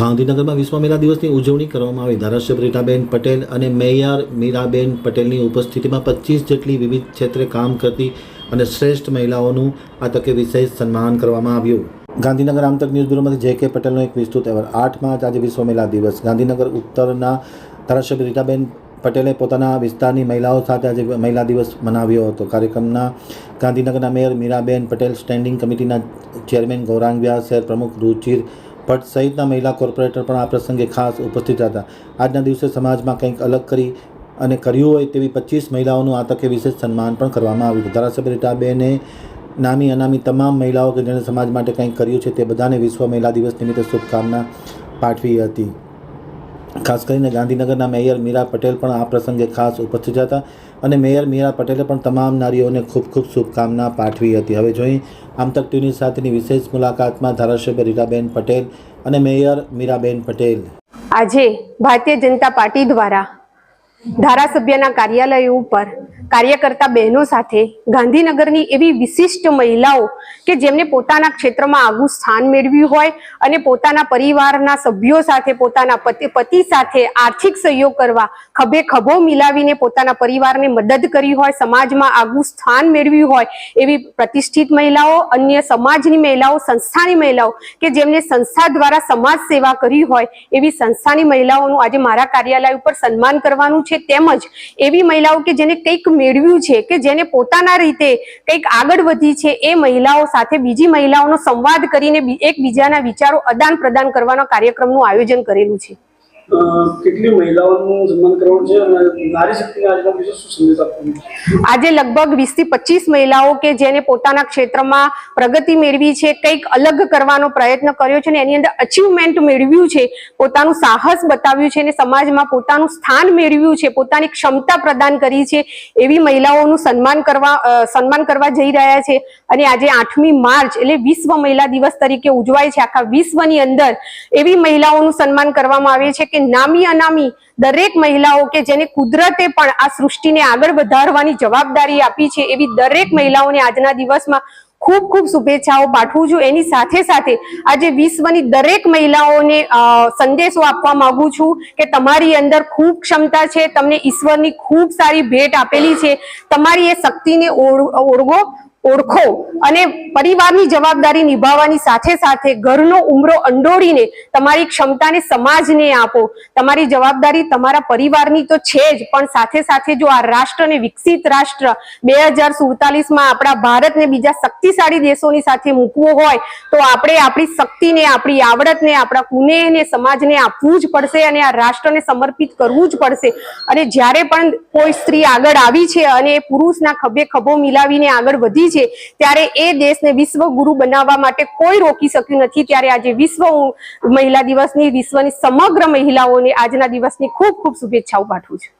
ગાંધીનગરમાં વિશ્વ મહિલા દિવસની ઉજવણી કરવામાં આવી. ધારાસભ્ય રીટાબેન પટેલ અને મેયર મીરાબેન પટેલની ઉપસ્થિતિમાં પચીસ જેટલી વિવિધ ક્ષેત્રે કામ કરતી અને શ્રેષ્ઠ મહિલાઓનું આ તકે વિશેષ સન્માન કરવામાં આવ્યું. ગાંધીનગર આમતક ન્યૂઝ બ્યુરોમાંથી જે કે પટેલનો એક વિસ્તૃત અહેવાલ. આઠ માર્ચ આજે વિશ્વ મહિલા દિવસ. ગાંધીનગર ઉત્તરના ધારાસભ્ય રીટાબેન પટેલે પોતાના વિસ્તારની મહિલાઓ સાથે આજે મહિલા દિવસ મનાવ્યો હતો. કાર્યક્રમના ગાંધીનગરના મેયર મીરાબેન પટેલ સ્ટેન્ડિંગ કમિટીના ચેરમેન ગૌરાંગ વ્યાસ શહેર પ્રમુખ રુચિર ભટ્ટ સહિતના મહિલા કોર્પોરેટર પણ આ પ્રસંગે ખાસ ઉપસ્થિત હતા. આજના દિવસે સમાજમાં કંઈક અલગ કરી અને કર્યું હોય તેવી પચીસ મહિલાઓનું આ તકે વિશેષ સન્માન પણ કરવામાં આવ્યું હતું. ધારાસભ્ય રીટાબેને નામી અનામી તમામ મહિલાઓ કે જેણે સમાજ માટે કંઈક કર્યું છે તે બધાને વિશ્વ મહિલા દિવસ નિમિત્તે શુભકામના પાઠવી હતી. ખાસ કરીને ગાંધીનગરના મેયર મીરા પટેલ પણ આ પ્રસંગે ખાસ ઉપસ્થિત હતા અને મેયર મીરા પટેલે પણ તમામ નારીઓને ખૂબ ખૂબ શુભકામના પાઠવી હતી. હવે જોઈ આમતક ટીવી સાથેની વિશેષ મુલાકાતમાં ધારાસભ્ય રીટાબેન પટેલ અને મેયર મીરાબેન પટેલ. આજે ભારતીય જનતા પાર્ટી દ્વારા ધારાસભ્યના કાર્યાલય ઉપર કાર્યકર્તા બહેનો સાથે ગાંધીનગરની એવી વિશિષ્ટ મહિલાઓ કે જેમને પોતાના ક્ષેત્રમાં આગવું સ્થાન મેળવ્યું હોય અને પોતાના પરિવારના સભ્યો સાથે, પોતાના પતિ પતિ સાથે આર્થિક સહયોગ કરવા ખભે ખભો મિલાવીને પોતાના પરિવારને મદદ કરી હોય, સમાજમાં આગવું સ્થાન મેળવ્યું હોય એવી પ્રતિષ્ઠિત મહિલાઓ, અન્ય સમાજની મહિલાઓ, સંસ્થાની મહિલાઓ કે જેમને સંસ્થા દ્વારા સમાજ સેવા કરી હોય એવી સંસ્થાની મહિલાઓનું આજે મારા કાર્યાલય ઉપર સન્માન કરવાનું છે. તેમજ એવી મહિલાઓ કે જેને કંઈક મેળવ્યું છે કે જેને પોતાના રીતે કંઈક આગળ વધી છે, એ મહિલાઓ સાથે બીજી મહિલાઓનો સંવાદ કરીને એકબીજાના વિચારો આદાન પ્રદાન કરવાના કાર્યક્રમનું આયોજન કરેલું છે. કેટલી મહિલાઓનું સન્માન કરવાનું છે અને નારી શક્તિને આજના વિશે શું સંદેશ આપવાનો આજે લગભગ વીસથી પચીસ મહિલાઓ કે જેને પોતાના ક્ષેત્રમાં પ્રગતિ મેળવી છે, કંઈક અલગ કરવાનો પ્રયત્ન કર્યો છે અને એની અંદર અચીવમેન્ટ મેળવ્યું છે, પોતાનું સાહસ બતાવ્યું છે અને સમાજમાં પોતાનું સ્થાન મેળવ્યું છે, પોતાની ક્ષમતા પ્રદાન કરી છે, એવી મહિલાઓનું સન્માન કરવા સન્માન કરવા જઈ રહ્યા છે. અને આજે આઠમી માર્ચ એટલે વિશ્વ મહિલા દિવસ તરીકે ઉજવાય છે. આખા વિશ્વની અંદર એવી મહિલાઓનું સન્માન કરવામાં આવે છે કે નામી અનામી દરેક મહિલાઓ કે જેને કુદરતે પણ આ સૃષ્ટિને આગળ વધારવાની જવાબદારી આપી છે, એવી દરેક મહિલાઓને આજના દિવસમાં ખૂબ ખૂબ શુભેચ્છાઓ પાઠવું છું. એની સાથે સાથે આજે વિશ્વની દરેક મહિલાઓને સંદેશો આપવા માંગુ છું કે તમારી અંદર ખૂબ ક્ષમતા છે, તમને ઈશ્વરની ખૂબ સારી ભેટ આપેલી છે. તમારી એ શક્તિને ઓળ- ઓળગો ઓળખો અને પરિવારની જવાબદારી નિભાવવાની સાથે સાથે ઘરનો ઉમરો અંડોળીને તમારી ક્ષમતાને સમાજને આપો. તમારી જવાબદારી તમારા પરિવારની તો છે જ, પણ સાથે સાથે જો આ રાષ્ટ્રને વિકસિત રાષ્ટ્ર બે હજાર સુડતાલીસમાં આપણા ભારતને બીજા શક્તિશાળી દેશોની સાથે મૂકવો હોય, તો આપણે આપણી શક્તિને, આપણી આવડતને, આપણા કુનેહને સમાજને આપવું જ પડશે અને આ રાષ્ટ્રને સમર્પિત કરવું જ પડશે. અને જ્યારે પણ કોઈ સ્ત્રી આગળ આવી છે અને એ પુરુષના ખભે ખભો મિલાવીને આગળ વધી છે, ત્યારે એ દેશને વિશ્વ ગુરુ બનાવવા માટે કોઈ રોકી શક્યું નથી. ત્યારે આજે વિશ્વ મહિલા દિવસની, વિશ્વની સમગ્ર મહિલાઓને આજના દિવસની ખૂબ ખૂબ શુભેચ્છાઓ પાઠવું છું.